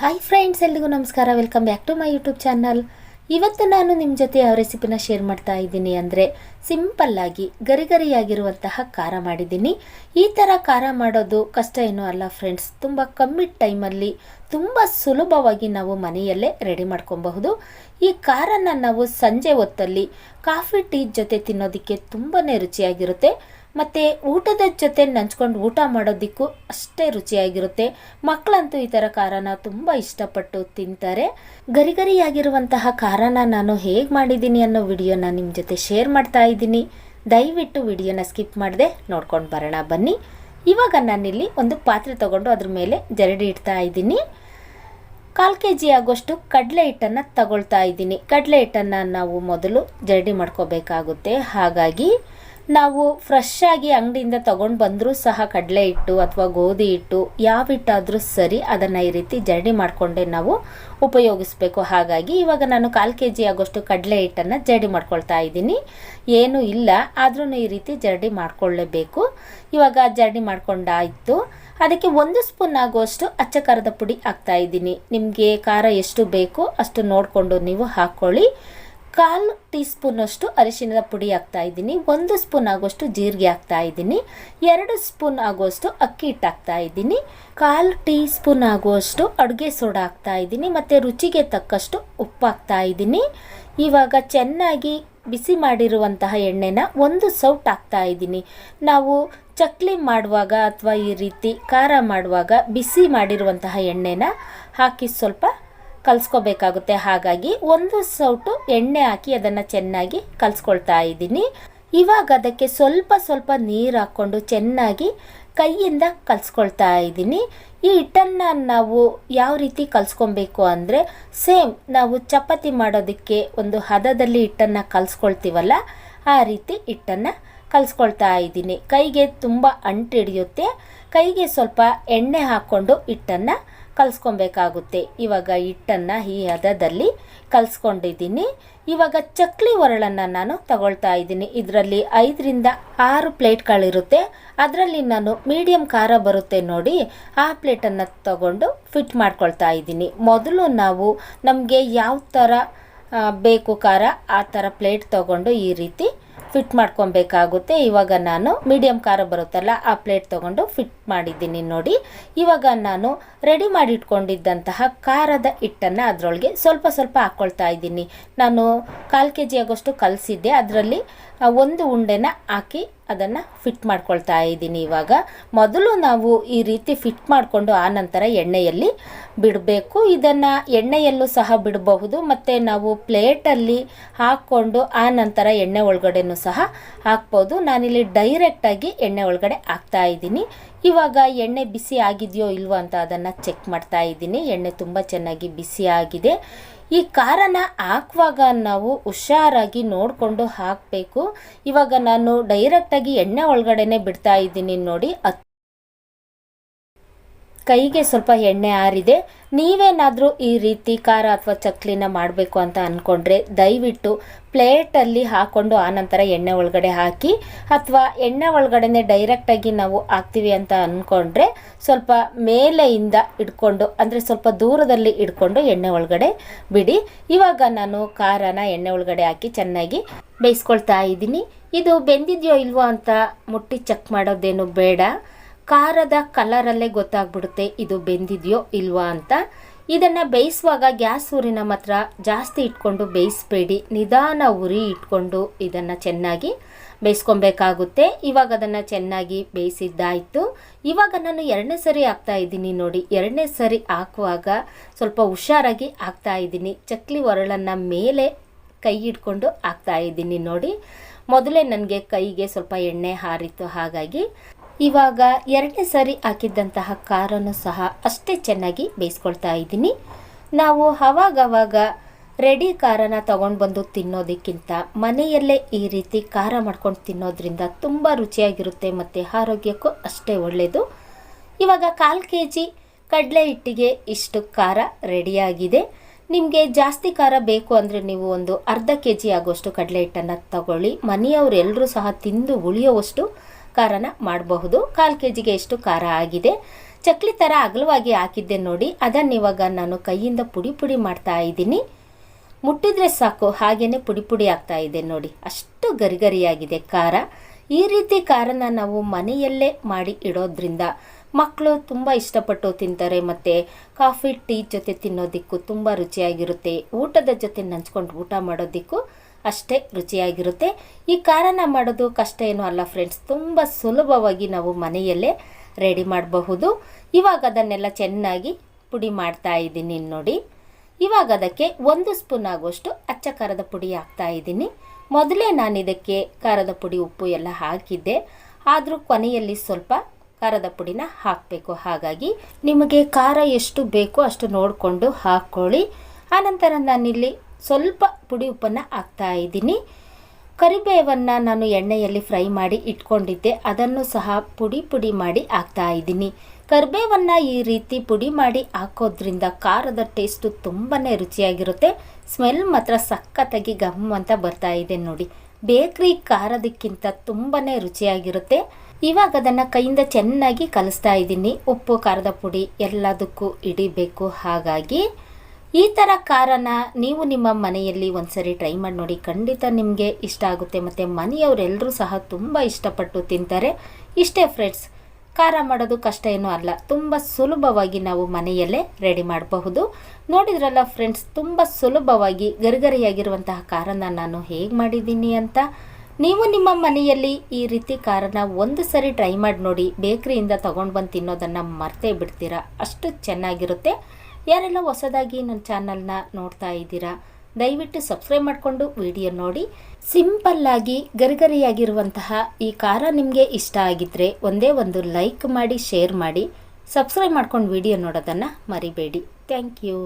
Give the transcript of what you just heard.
Hi friends ಎಲ್ರಿಗೂ ನಮಸ್ಕಾರ. Welcome back to my YouTube channel ಇವತ್ತು ನಾನು ನಿಮ್ಮ ಜೊತೆ ಯಾವ ರೆಸಿಪಿನ ಶೇರ್ ಮಾಡ್ತಾ ಇದ್ದೀನಿ ಅಂದರೆ ಸಿಂಪಲ್ಲಾಗಿ ಗರಿ ಗರಿಯಾಗಿರುವಂತಹ ಖಾರ ಮಾಡಿದ್ದೀನಿ. ಈ ಥರ ಖಾರ ಮಾಡೋದು ಕಷ್ಟ ಏನೂ ಅಲ್ಲ ಫ್ರೆಂಡ್ಸ್ ತುಂಬ ಕಮ್ಮಿ ಟೈಮಲ್ಲಿ ತುಂಬ ಸುಲಭವಾಗಿ ನಾವು ಮನೆಯಲ್ಲೇ ರೆಡಿ ಮಾಡ್ಕೊಬಹುದು. ಈ ಖಾರನ ನಾವು ಸಂಜೆ ಹೊತ್ತಲ್ಲಿ ಕಾಫಿ ಟೀ ಜೊತೆ ತಿನ್ನೋದಕ್ಕೆ ತುಂಬಾ ರುಚಿಯಾಗಿರುತ್ತೆ. ಮತ್ತು ಊಟದ ಜೊತೆ ನಂಚ್ಕೊಂಡು ಊಟ ಮಾಡೋದಕ್ಕೂ ಅಷ್ಟೇ ರುಚಿಯಾಗಿರುತ್ತೆ. ಮಕ್ಕಳಂತೂ ಈ ಥರ ಖಾರನ ತುಂಬ ಇಷ್ಟಪಟ್ಟು ತಿಂತಾರೆ. ಗರಿ ಗರಿಯಾಗಿರುವಂತಹ ಖಾರನ ನಾನು ಹೇಗೆ ಮಾಡಿದ್ದೀನಿ ಅನ್ನೋ ವಿಡಿಯೋನ ನಿಮ್ಮ ಜೊತೆ ಶೇರ್ ಮಾಡ್ತಾ ಇದ್ದೀನಿ. ದಯವಿಟ್ಟು ವಿಡಿಯೋನ ಸ್ಕಿಪ್ ಮಾಡದೆ ನೋಡ್ಕೊಂಡು ಬರೋಣ ಬನ್ನಿ. ಇವಾಗ ನಾನಿಲ್ಲಿ ಒಂದು ಪಾತ್ರೆ ತಗೊಂಡು ಅದ್ರ ಮೇಲೆ ಜರಡಿ ಇಡ್ತಾ ಇದ್ದೀನಿ. ಕಾಲು ಕೆ ಜಿ ಆಗೋಷ್ಟು ಕಡಲೆ ಹಿಟ್ಟನ್ನು ತಗೊಳ್ತಾ ಇದ್ದೀನಿ. ಕಡಲೆ ಹಿಟ್ಟನ್ನು ನಾವು ಮೊದಲು ಜರಡಿ ಮಾಡ್ಕೋಬೇಕಾಗುತ್ತೆ. ಹಾಗಾಗಿ ನಾವು ಫ್ರೆಶ್ ಆಗಿ ಅಂಗಡಿಯಿಂದ ತಗೊಂಡು ಬಂದರೂ ಸಹ ಕಡಲೆ ಹಿಟ್ಟು ಅಥವಾ ಗೋಧಿ ಹಿಟ್ಟು ಯಾವ ಹಿಟ್ಟಾದರೂ ಸರಿ ಅದನ್ನು ಈ ರೀತಿ ಜರಡಿ ಮಾಡಿಕೊಂಡೇ ನಾವು ಉಪಯೋಗಿಸ್ಬೇಕು. ಹಾಗಾಗಿ ಇವಾಗ ನಾನು ಕಾಲು ಕೆ ಜಿ ಆಗೋಷ್ಟು ಕಡಲೆ ಹಿಟ್ಟನ್ನು ಜರಡಿ ಮಾಡ್ಕೊಳ್ತಾ ಇದ್ದೀನಿ. ಏನೂ ಇಲ್ಲ ಆದ್ರೂ ಈ ರೀತಿ ಜರಡಿ ಮಾಡ್ಕೊಳ್ಳೇಬೇಕು ಇವಾಗ ಜರಡಿ ಮಾಡ್ಕೊಂಡಾಯಿತು. ಅದಕ್ಕೆ ಒಂದು ಸ್ಪೂನ್ ಆಗುವಷ್ಟು ಅಚ್ಚ ಖಾರದ ಪುಡಿ ಹಾಕ್ತಾ ಇದ್ದೀನಿ. ನಿಮಗೆ ಖಾರ ಎಷ್ಟು ಬೇಕೋ ಅಷ್ಟು ನೋಡಿಕೊಂಡು ನೀವು ಹಾಕ್ಕೊಳ್ಳಿ ಕಾಲು ಟೀ ಸ್ಪೂನಷ್ಟು ಅರಿಶಿಣದ ಪುಡಿ ಹಾಕ್ತಾ ಇದ್ದೀನಿ. ಒಂದು ಸ್ಪೂನ್ ಆಗುವಷ್ಟು ಜೀರಿಗೆ ಹಾಕ್ತಾ ಇದ್ದೀನಿ. ಎರಡು ಸ್ಪೂನ್ ಆಗುವಷ್ಟು ಅಕ್ಕಿ ಹಿಟ್ಟು ಹಾಕ್ತಾ ಇದ್ದೀನಿ. ಕಾಲು ಟೀ ಸ್ಪೂನ್ ಆಗುವಷ್ಟು ಅಡುಗೆ ಸೋಡಾ ಹಾಕ್ತಾ ಇದ್ದೀನಿ. ಮತ್ತು ರುಚಿಗೆ ತಕ್ಕಷ್ಟು ಉಪ್ಪು ಹಾಕ್ತಾ ಇದ್ದೀನಿ. ಇವಾಗ ಚೆನ್ನಾಗಿ ಬಿಸಿ ಮಾಡಿರುವಂತಹ ಎಣ್ಣೆನ ಒಂದು ಸೌಟ್ ಹಾಕ್ತಾ ಇದ್ದೀನಿ. ನಾವು ಚಕ್ಲಿ ಮಾಡುವಾಗ ಅಥವಾ ಈ ರೀತಿ ಖಾರ ಮಾಡುವಾಗ ಬಿಸಿ ಮಾಡಿರುವಂತಹ ಎಣ್ಣೆನ ಹಾಕಿ ಸ್ವಲ್ಪ ಕಲಿಸ್ಕೋಬೇಕಾಗುತ್ತೆ. ಹಾಗಾಗಿ ಒಂದು ಸೌಟು ಎಣ್ಣೆ ಹಾಕಿ ಅದನ್ನು ಚೆನ್ನಾಗಿ ಕಲಿಸ್ಕೊಳ್ತಾ ಇದ್ದೀನಿ. ಇವಾಗ ಅದಕ್ಕೆ ಸ್ವಲ್ಪ ಸ್ವಲ್ಪ ನೀರು ಹಾಕ್ಕೊಂಡು ಚೆನ್ನಾಗಿ ಕೈಯಿಂದ ಕಲಿಸ್ಕೊಳ್ತಾ ಇದ್ದೀನಿ. ಈ ಹಿಟ್ಟನ್ನು ನಾವು ಯಾವ ರೀತಿ ಕಲಿಸ್ಕೊಬೇಕು ಅಂದರೆ ಸೇಮ್ ನಾವು ಚಪಾತಿ ಮಾಡೋದಕ್ಕೆ ಒಂದು ಹದದಲ್ಲಿ ಹಿಟ್ಟನ್ನು ಕಲಿಸ್ಕೊಳ್ತೀವಲ್ಲ, ಆ ರೀತಿ ಹಿಟ್ಟನ್ನು ಕಲಿಸ್ಕೊಳ್ತಾ ಇದ್ದೀನಿ. ಕೈಗೆ ತುಂಬ ಅಂಟಿಡಿಯುತ್ತೆ ಕೈಗೆ ಸ್ವಲ್ಪ ಎಣ್ಣೆ ಹಾಕ್ಕೊಂಡು ಹಿಟ್ಟನ್ನು ಕಲಿಸ್ಕೊಬೇಕಾಗುತ್ತೆ. ಇವಾಗ ಹಿಟ್ಟನ್ನು ಈ ಹದದಲ್ಲಿ ಕಲಿಸ್ಕೊಂಡಿದ್ದೀನಿ. ಇವಾಗ ಚಕ್ಲಿ ಒರಳನ್ನು ನಾನು ತಗೊಳ್ತಾ ಇದ್ದೀನಿ. ಇದರಲ್ಲಿ ಐದರಿಂದ ಆರು ಪ್ಲೇಟ್ಗಳಿರುತ್ತೆ. ಅದರಲ್ಲಿ ನಾನು ಮೀಡಿಯಮ್ ಖಾರ ಬರುತ್ತೆ ನೋಡಿ, ಆ ಪ್ಲೇಟನ್ನು ತಗೊಂಡು ಫಿಟ್ ಮಾಡ್ಕೊಳ್ತಾ ಇದ್ದೀನಿ. ಮೊದಲು ನಾವು ನಮಗೆ ಯಾವ ಥರ ಬೇಕು ಖಾರ, ಆ ಥರ ಪ್ಲೇಟ್ ತಗೊಂಡು ಈ ರೀತಿ ಫಿಟ್ ಮಾಡ್ಕೊಬೇಕಾಗುತ್ತೆ. ಇವಾಗ ನಾನು ಮೀಡಿಯಮ್ ಖಾರ ಬರುತ್ತಲ್ಲ, ಆ ಪ್ಲೇಟ್ ತೊಗೊಂಡು ಫಿಟ್ ಮಾಡಿದ್ದೀನಿ ನೋಡಿ. ಇವಾಗ ನಾನು ರೆಡಿ ಮಾಡಿ ಇಟ್ಕೊಂಡಿದ್ದಂತಹ ಖಾರದ ಹಿಟ್ಟನ್ನು ಅದರೊಳಗೆ ಸ್ವಲ್ಪ ಸ್ವಲ್ಪ ಹಾಕ್ಕೊಳ್ತಾ ಇದ್ದೀನಿ. ನಾನು ಕಾಲು ಕೆ ಜಿ ಆಗೋಷ್ಟು ಕಲಸಿದ್ದೆ. ಅದರಲ್ಲಿ ಒಂದು ಉಂಡೆನ ಹಾಕಿ ಅದನ್ನು ಫಿಟ್ ಮಾಡ್ಕೊಳ್ತಾ ಇದ್ದೀನಿ ಇವಾಗ. ಮೊದಲು ನಾವು ಈ ರೀತಿ ಫಿಟ್ ಮಾಡಿಕೊಂಡು ಆ ನಂತರ ಎಣ್ಣೆಯಲ್ಲಿ ಬಿಡಬೇಕು. ಇದನ್ನು ಎಣ್ಣೆಯಲ್ಲೂ ಸಹ ಬಿಡಬಹುದು. ಮತ್ತು ನಾವು ಪ್ಲೇಟಲ್ಲಿ ಹಾಕ್ಕೊಂಡು ಆ ನಂತರ ಎಣ್ಣೆ ಒಳಗಡೆನೂ ಸಹ ಹಾಕ್ಬೋದು. ನಾನಿಲ್ಲಿ ಡೈರೆಕ್ಟಾಗಿ ಎಣ್ಣೆ ಒಳಗಡೆ ಹಾಕ್ತಾ ಇದ್ದೀನಿ. ಇವಾಗ ಎಣ್ಣೆ ಬಿಸಿ ಆಗಿದೆಯೋ ಇಲ್ವೋ ಅಂತ ಅದನ್ನು ಚೆಕ್ ಮಾಡ್ತಾ ಇದ್ದೀನಿ. ಎಣ್ಣೆ ತುಂಬ ಚೆನ್ನಾಗಿ ಬಿಸಿ ಆಗಿದೆ. ಈ ಖಾರನ ಹಾಕುವಾಗ ನಾವು ಹುಷಾರಾಗಿ ನೋಡಿಕೊಂಡು ಹಾಕಬೇಕು. ಇವಾಗ ನಾನು ಡೈರೆಕ್ಟಾಗಿ ಎಣ್ಣೆ ಒಳಗಡೆನೆ ಬಿಡ್ತಾ ಇದ್ದೀನಿ ನೋಡಿ. ಕೈಗೆ ಸ್ವಲ್ಪ ಎಣ್ಣೆ ಆರಿದೆ. ನೀವೇನಾದರೂ ಈ ರೀತಿ ಖಾರ ಅಥವಾ ಚಕ್ಲಿನ ಮಾಡಬೇಕು ಅಂತ ಅಂದ್ಕೊಂಡ್ರೆ ದಯವಿಟ್ಟು ಪ್ಲೇಟಲ್ಲಿ ಹಾಕ್ಕೊಂಡು ಆನಂತರ ಎಣ್ಣೆ ಒಳಗಡೆ ಹಾಕಿ ಅಥವಾ ಎಣ್ಣೆ ಒಳಗಡೆನೆ ಡೈರೆಕ್ಟಾಗಿ ನಾವು ಹಾಕ್ತೀವಿ ಅಂತ ಅಂದ್ಕೊಂಡ್ರೆ ಸ್ವಲ್ಪ ಮೇಲೆಯಿಂದ ಇಟ್ಕೊಂಡು ಅಂದರೆ ಸ್ವಲ್ಪ ದೂರದಲ್ಲಿ ಇಟ್ಕೊಂಡು ಎಣ್ಣೆ ಒಳಗಡೆ ಬಿಡಿ. ಇವಾಗ ನಾನು ಖಾರನ ಎಣ್ಣೆ ಒಳಗಡೆ ಹಾಕಿ ಚೆನ್ನಾಗಿ ಬೇಯಿಸ್ಕೊಳ್ತಾ ಇದ್ದೀನಿ. ಇದು ಬೆಂದಿದೆಯೋ ಇಲ್ವೋ ಅಂತ ಮುಟ್ಟಿ ಚೆಕ್ ಮಾಡೋದೇನು ಬೇಡ. ಖಾರದ ಕಲರಲ್ಲೇ ಗೊತ್ತಾಗ್ಬಿಡುತ್ತೆ ಇದು ಬೆಂದಿದೆಯೋ ಇಲ್ವಾ ಅಂತ. ಇದನ್ನು ಬೇಯಿಸುವಾಗ ಗ್ಯಾಸ್ ಉರಿನ ಮಾತ್ರ ಜಾಸ್ತಿ ಇಟ್ಕೊಂಡು ಬೇಯಿಸಬೇಡಿ. ನಿಧಾನ ಉರಿ ಇಟ್ಕೊಂಡು ಇದನ್ನು ಚೆನ್ನಾಗಿ ಬೇಯಿಸ್ಕೊಬೇಕಾಗುತ್ತೆ. ಇವಾಗ ಅದನ್ನು ಚೆನ್ನಾಗಿ ಬೇಯಿಸಿದ್ದಾಯಿತು. ಇವಾಗ ನಾನು ಎರಡನೇ ಸರಿ ಹಾಕ್ತಾ ಇದ್ದೀನಿ ನೋಡಿ. ಎರಡನೇ ಸರಿ ಹಾಕುವಾಗ ಸ್ವಲ್ಪ ಹುಷಾರಾಗಿ ಹಾಕ್ತಾ ಇದ್ದೀನಿ. ಚಕ್ಲಿ ಒರಳನ್ನು ಮೇಲೆ ಕೈ ಹಿಡ್ಕೊಂಡು ಹಾಕ್ತಾ ಇದ್ದೀನಿ ನೋಡಿ. ಮೊದಲೇ ನನಗೆ ಕೈಗೆ ಸ್ವಲ್ಪ ಎಣ್ಣೆ ಹಾರಿತ್ತು ಹಾಗಾಗಿ ಇವಾಗ ಎರಡನೇ ಸಾರಿ ಹಾಕಿದ್ದಂತಹ ಖಾರನು ಸಹ ಅಷ್ಟೇ ಚೆನ್ನಾಗಿ ಬೇಯಿಸ್ಕೊಳ್ತಾ ಇದ್ದೀನಿ. ನಾವು ಅವಾಗವಾಗ ರೆಡಿ ಖಾರನ ತಗೊಂಡು ಬಂದು ತಿನ್ನೋದಕ್ಕಿಂತ ಮನೆಯಲ್ಲೇ ಈ ರೀತಿ ಖಾರ ಮಾಡ್ಕೊಂಡು ತಿನ್ನೋದ್ರಿಂದ ತುಂಬ ರುಚಿಯಾಗಿರುತ್ತೆ ಮತ್ತು ಆರೋಗ್ಯಕ್ಕೂ ಅಷ್ಟೇ ಒಳ್ಳೆಯದು ಇವಾಗ ಕಾಲು ಕೆ ಜಿ ಕಡಲೆ ಹಿಟ್ಟಿಗೆ ಇಷ್ಟು ಖಾರ ರೆಡಿಯಾಗಿದೆ. ನಿಮಗೆ ಜಾಸ್ತಿ ಖಾರ ಬೇಕು ಅಂದರೆ ನೀವು ಒಂದು ಅರ್ಧ ಕೆ ಜಿ ಆಗುವಷ್ಟು ಕಡಲೆ ಹಿಟ್ಟನ್ನು ತಗೊಳ್ಳಿ. ಮನೆಯವರೆಲ್ಲರೂ ಸಹ ತಿಂದು ಉಳಿಯುವಷ್ಟು ಖಾರನ ಮಾಡಬಹುದು. ಕಾಲು ಕೆ ಜಿಗೆ ಎಷ್ಟು ಖಾರ ಆಗಿದೆ? ಚಕ್ಲಿ ಥರ ಅಗಲವಾಗಿ ಹಾಕಿದ್ದೆ ನೋಡಿ, ಅದನ್ನು ಇವಾಗ ನಾನು ಕೈಯಿಂದ ಪುಡಿ ಪುಡಿ ಮಾಡ್ತಾ ಇದ್ದೀನಿ. ಮುಟ್ಟಿದ್ರೆ ಸಾಕು ಹಾಗೆಯೇ ಪುಡಿ ಪುಡಿ ಆಗ್ತಾ ಇದೆ ನೋಡಿ. ಅಷ್ಟು ಗರಿಗರಿಯಾಗಿದೆ ಖಾರ. ಈ ರೀತಿ ಖಾರನ ನಾವು ಮನೆಯಲ್ಲೇ ಮಾಡಿ ಇಡೋದ್ರಿಂದ ಮಕ್ಕಳು ತುಂಬ ಇಷ್ಟಪಟ್ಟು ತಿಂತಾರೆ, ಮತ್ತು ಕಾಫಿ, ಟೀ ಜೊತೆ ತಿನ್ನೋದಕ್ಕೂ ತುಂಬ ರುಚಿಯಾಗಿರುತ್ತೆ. ಊಟದ ಜೊತೆ ನಂಚ್ಕೊಂಡು ಊಟ ಮಾಡೋದಕ್ಕೂ ಅಷ್ಟೇ ರುಚಿಯಾಗಿರುತ್ತೆ. ಈ ಖಾರನ ಮಾಡೋದು ಕಷ್ಟ ಏನೂ ಅಲ್ಲ ಫ್ರೆಂಡ್ಸ್ ತುಂಬ ಸುಲಭವಾಗಿ ನಾವು ಮನೆಯಲ್ಲೇ ರೆಡಿ ಮಾಡಬಹುದು. ಇವಾಗ ಅದನ್ನೆಲ್ಲ ಚೆನ್ನಾಗಿ ಪುಡಿ ಮಾಡ್ತಾ ಇದ್ದೀನಿ ನೋಡಿ. ಇವಾಗ ಅದಕ್ಕೆ ಒಂದು ಸ್ಪೂನ್ ಆಗುವಷ್ಟು ಅಚ್ಚ ಖಾರದ ಪುಡಿ ಹಾಕ್ತಾ ಇದ್ದೀನಿ. ಮೊದಲೇ ನಾನು ಇದಕ್ಕೆ ಖಾರದ ಪುಡಿ, ಉಪ್ಪು ಎಲ್ಲ ಹಾಕಿದ್ದೆ. ಆದರೂ ಕೊನೆಯಲ್ಲಿ ಸ್ವಲ್ಪ ಖಾರದ ಪುಡಿನ ಹಾಕಬೇಕು. ಹಾಗಾಗಿ ನಿಮಗೆ ಖಾರ ಎಷ್ಟು ಬೇಕೋ ಅಷ್ಟು ನೋಡಿಕೊಂಡು ಹಾಕ್ಕೊಳ್ಳಿ. ಆನಂತರ ನಾನಿಲ್ಲಿ ಸ್ವಲ್ಪ ಪುಡಿ ಉಪ್ಪನ್ನು ಹಾಕ್ತಾ ಇದ್ದೀನಿ. ಕರಿಬೇವನ್ನು ನಾನು ಎಣ್ಣೆಯಲ್ಲಿ ಫ್ರೈ ಮಾಡಿ ಇಟ್ಕೊಂಡಿದ್ದೆ. ಅದನ್ನು ಸಹ ಪುಡಿ ಪುಡಿ ಮಾಡಿ ಹಾಕ್ತಾ ಇದ್ದೀನಿ. ಕರಿಬೇವನ್ನು ಈ ರೀತಿ ಪುಡಿ ಮಾಡಿ ಹಾಕೋದ್ರಿಂದ ಖಾರದ ಟೇಸ್ಟು ತುಂಬಾ ರುಚಿಯಾಗಿರುತ್ತೆ. ಸ್ಮೆಲ್ ಮಾತ್ರ ಸಖತ್ತಾಗಿ ಗಮ್ ಅಂತ ಬರ್ತಾ ಇದೆ ನೋಡಿ. ಬೇಕ್ರಿ ಖಾರದಕ್ಕಿಂತ ತುಂಬಾ ರುಚಿಯಾಗಿರುತ್ತೆ. ಇವಾಗ ಅದನ್ನು ಕೈಯಿಂದ ಚೆನ್ನಾಗಿ ಕಲಿಸ್ತಾ ಇದ್ದೀನಿ. ಉಪ್ಪು, ಖಾರದ ಪುಡಿ ಎಲ್ಲದಕ್ಕೂ ಹಿಡಿಬೇಕು. ಹಾಗಾಗಿ ಈ ಥರ ಕಾರನ್ನು ನೀವು ನಿಮ್ಮ ಮನೆಯಲ್ಲಿ ಒಂದ್ಸರಿ ಟ್ರೈ ಮಾಡಿ ನೋಡಿ. ಖಂಡಿತ ನಿಮಗೆ ಇಷ್ಟ ಆಗುತ್ತೆ. ಮತ್ತು ಮನೆಯವರೆಲ್ಲರೂ ಸಹ ತುಂಬ ಇಷ್ಟಪಟ್ಟು ತಿಂತಾರೆ. ಇಷ್ಟೇ ಫ್ರೆಂಡ್ಸ್ ಖಾರ ಮಾಡೋದು ಕಷ್ಟ ಏನೂ ಅಲ್ಲ. ತುಂಬ ಸುಲಭವಾಗಿ ನಾವು ಮನೆಯಲ್ಲೇ ರೆಡಿ ಮಾಡಬಹುದು. ನೋಡಿದ್ರಲ್ಲ ಫ್ರೆಂಡ್ಸ್ ತುಂಬ ಸುಲಭವಾಗಿ ಗರಿಗರಿಯಾಗಿರುವಂತಹ ಖಾರನ ನಾನು ಹೇಗೆ ಮಾಡಿದ್ದೀನಿ ಅಂತ. ನೀವು ನಿಮ್ಮ ಮನೆಯಲ್ಲಿ ಈ ರೀತಿ ಖಾರನ ಒಂದು ಸರಿ ಟ್ರೈ ಮಾಡಿ ನೋಡಿ. ಬೇಕ್ರಿಯಿಂದ ತೊಗೊಂಡು ಬಂದು ತಿನ್ನೋದನ್ನು ಮರ್ತೇ ಬಿಡ್ತೀರಾ. ಅಷ್ಟು ಚೆನ್ನಾಗಿರುತ್ತೆ. ಯಾರೆಲ್ಲ ಹೊಸದಾಗಿ ನನ್ನ ಚಾನಲ್ನ ನೋಡ್ತಾ ಇದ್ದೀರಾ, ದಯವಿಟ್ಟು ಸಬ್ಸ್ಕ್ರೈಬ್ ಮಾಡಿಕೊಂಡು ವಿಡಿಯೋ ನೋಡಿ. ಸಿಂಪಲ್ಲಾಗಿ ಗರಿಗರಿಯಾಗಿರುವಂತಹ ಈ ಖಾರ ನಿಮಗೆ ಇಷ್ಟ ಆಗಿದ್ದರೆ ಒಂದೇ ಒಂದು ಲೈಕ್ ಮಾಡಿ, ಶೇರ್ ಮಾಡಿ, ಸಬ್ಸ್ಕ್ರೈಬ್ ಮಾಡ್ಕೊಂಡು ವಿಡಿಯೋ ನೋಡೋದನ್ನು ಮರಿಬೇಡಿ. Thank you.